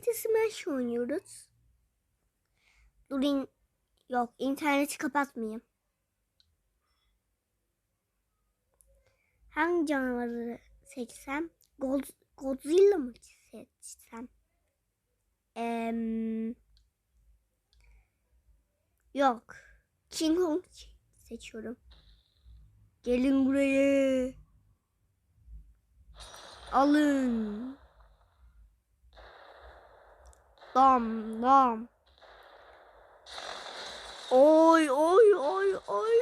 birlikte Smash oynuyoruz. Durun. Yok interneti kapatmayayım. Hangi canavarı seçsem? God- Godzilla mı seçsem? Em, yok. King Kong seçiyorum. Gelin buraya. Alın. Dam dam. Oy oy oy oy.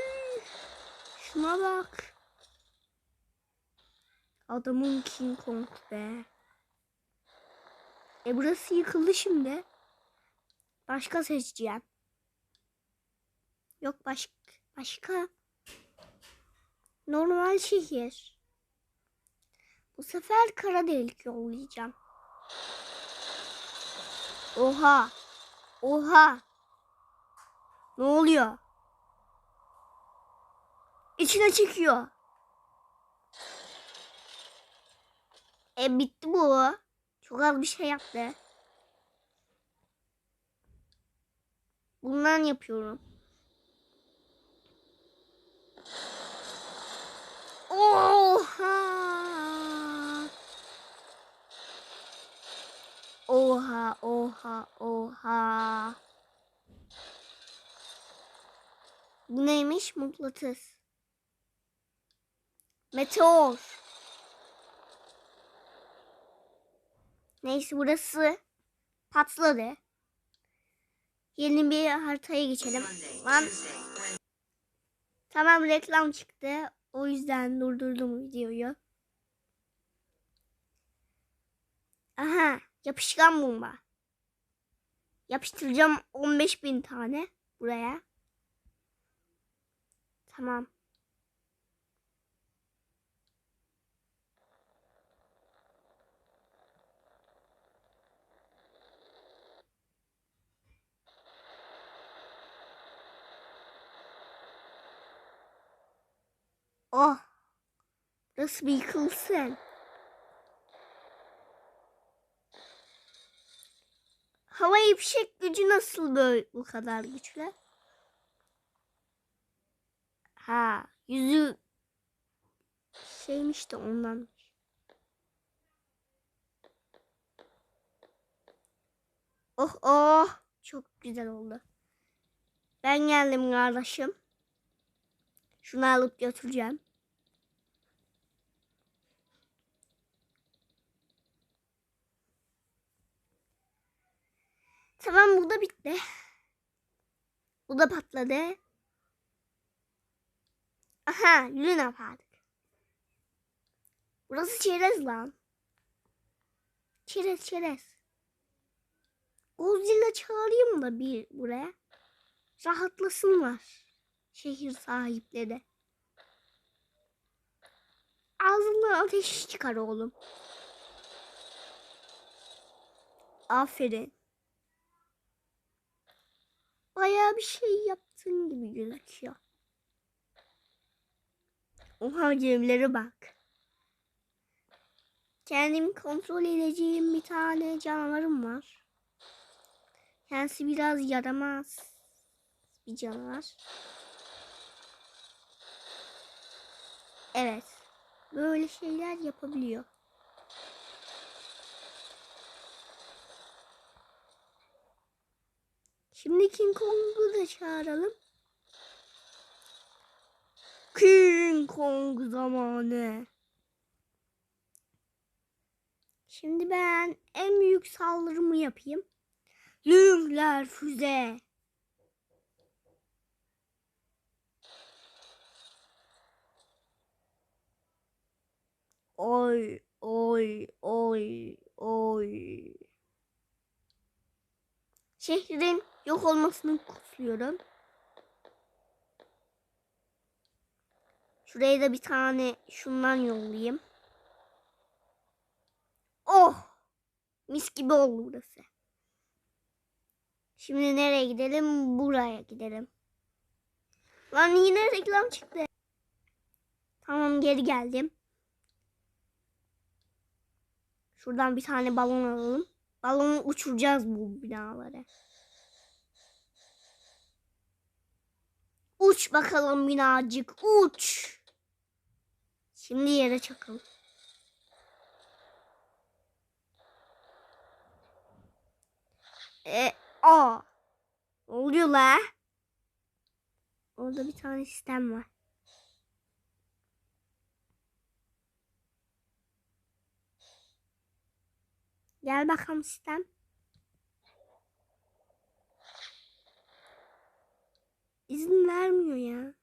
Şuna bak. Adamın King Kong be. E burası yıkıldı şimdi. Başka seçeceğim. Yok başka. Başka. Normal şehir. Bu sefer kara delik yollayacağım. Oha. Oha. Ne oluyor? İçine çekiyor. E bitti bu. Çok az bir şey yaptı. Bundan yapıyorum. Oha! Oha, oha, oha. Bu neymiş? Mıknatıs. Meteor. Neyse burası patladı. Yeni bir haritaya geçelim. Lan. Tamam reklam çıktı. O yüzden durdurdum videoyu. Aha yapışkan bomba. Yapıştıracağım 15 bin tane buraya. Tamam. Oh. Burası bir yıkılsın. Havai fişek gücü nasıl böyle bu kadar güçlü? Ha, yüzü şeymiş de ondan. Oh oh, çok güzel oldu. Ben geldim kardeşim. Şunu alıp götüreceğim. Tamam bu da bitti. Bu da patladı. Aha Luna Park. Burası çerez lan. Çerez çerez. Godzilla çağırayım da bir buraya. Rahatlasınlar. Şehir sahipleri. Ağzından ateş çıkar oğlum. Aferin. Bayağı bir şey yaptığın gibi gözüküyor. Oha gemilere bak. Kendimi kontrol edeceğim bir tane canavarım var. Kendisi biraz yaramaz bir canavar. Evet. Böyle şeyler yapabiliyor. King Kong'u da çağıralım. King Kong zamanı. Şimdi ben en büyük saldırımı yapayım. Lüngler füze. Oy oy oy oy. Şehrin yok olmasını kutluyorum. Şuraya da bir tane şundan yollayayım. Oh! Mis gibi oldu burası. Şimdi nereye gidelim? Buraya gidelim. Lan yine reklam çıktı. Tamam geri geldim. Şuradan bir tane balon alalım. Balonu uçuracağız bu binaları. Uç bakalım binacık uç. Şimdi yere çakalım. E, a. Ne oluyor la? Orada bir tane sistem var. Gel bakalım sistem. İzin vermiyor ya.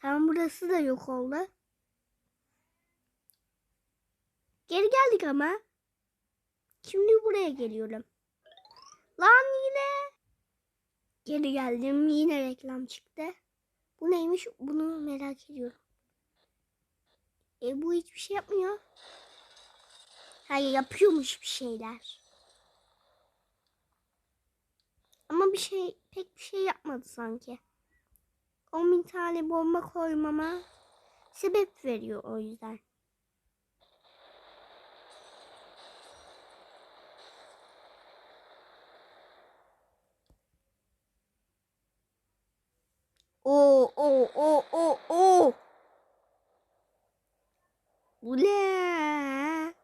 Tamam burası da yok oldu. Geri geldik ama. Şimdi buraya geliyorum. Lan yine. Geri geldim. Yine reklam çıktı. Bu neymiş? Bunu merak ediyorum. E bu hiçbir şey yapmıyor. Hayır yapıyormuş bir şeyler. Ama bir şey pek bir şey yapmadı sanki. 10 bin tane bomba koymama sebep veriyor o yüzden. O o o o o. Bu ne?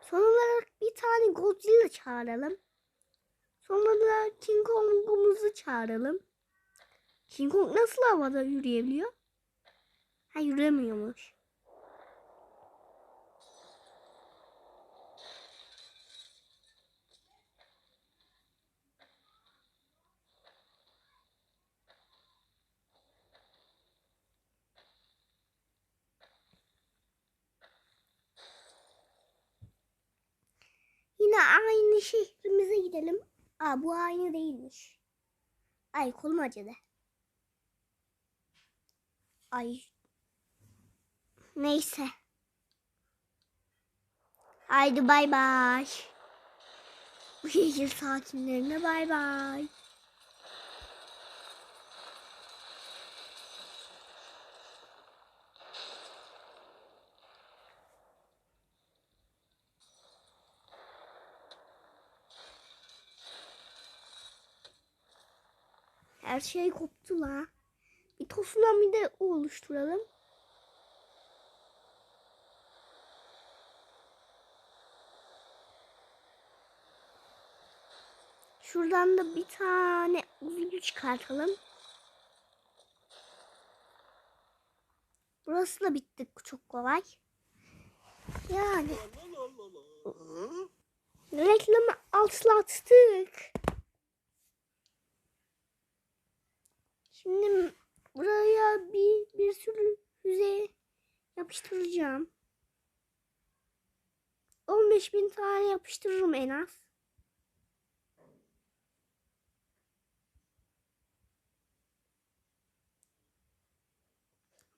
Son olarak bir tane Godzilla çağıralım. Sonra da King Kong'umuzu çağıralım. King Kong nasıl havada yürüyebiliyor? Ha yürüyemiyormuş. Yine aynı şehrimize gidelim. Aa bu aynı değilmiş. Ay kolum acıdı. Ay. Neyse. Haydi bay bay. Bu şehir sakinlerine bay bay. Her şey koptu la. Bir tsunami de oluşturalım. Şuradan da bir tane uzun çıkartalım. Burası da bitti çok kolay. Yani reklamı atlattık. Şimdi buraya bir bir sürü füze yapıştıracağım. 15 bin tane yapıştırırım en az.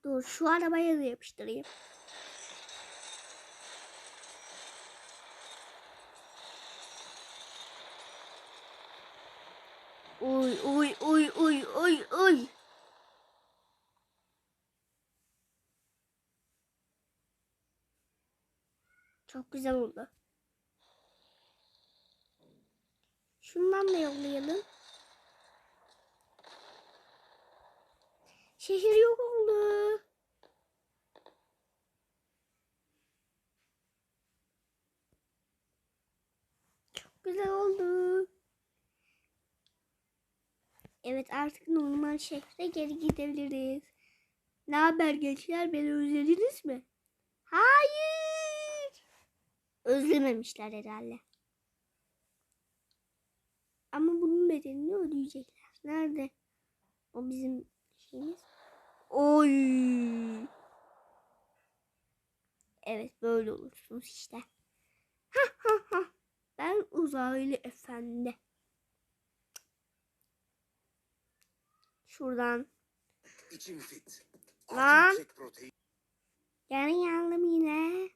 Dur şu arabaya da yapıştırayım. Uy uy uy uy uy uy. Çok güzel oldu. Şundan da yollayalım. Şehir yok oldu. Çok güzel oldu. Evet artık normal şehre geri gidebiliriz. Ne haber gençler? Beni özlediniz mi? Hayır. Özlememişler herhalde. Ama bunun bedelini ödeyecekler. Nerede? O bizim şeyimiz. Oy. Evet böyle olursunuz işte. Ha ha ha. Ben uzaylı efendi. Şuradan. İçim fit. Lan. Yani yandım yine.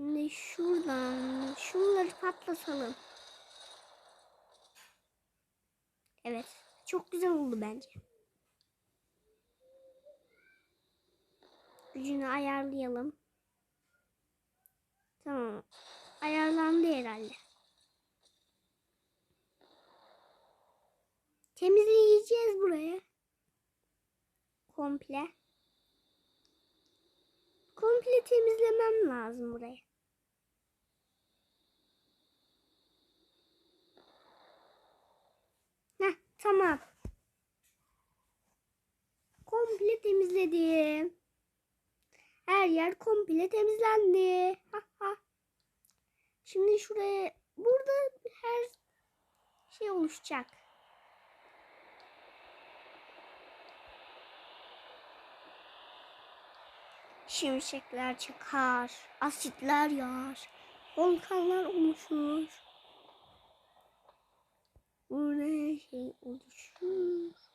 Şimdi şuradan şunları patlatalım. Evet. Çok güzel oldu bence. Gücünü ayarlayalım. Tamam. Ayarlandı herhalde. Temizleyeceğiz burayı. Komple. Komple temizlemem lazım burayı. Tamam. Komple temizledim. Her yer komple temizlendi. Şimdi şuraya burada her şey oluşacak. Şimşekler çıkar, asitler yağar, volkanlar oluşur. Burada her şey oluşur.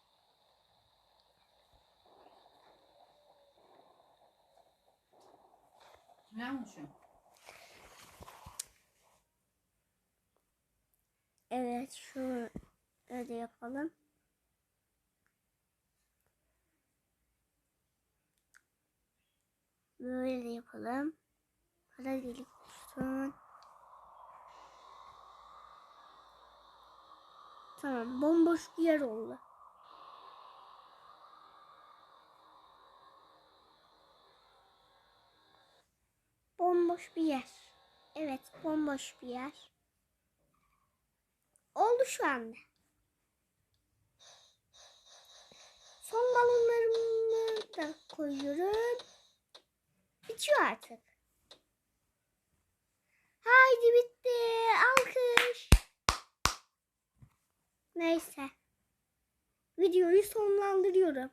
Ne olmuşum? Evet, şu öyle yapalım. Böyle yapalım. Kara delik olsun. Tamam, bomboş bir yer oldu. Bomboş bir yer. Evet, bomboş bir yer. Oldu şu anda. Son balonlarımı da koyuyorum. Bitiyor artık. Haydi bitti. Alkış. Neyse. Videoyu sonlandırıyorum.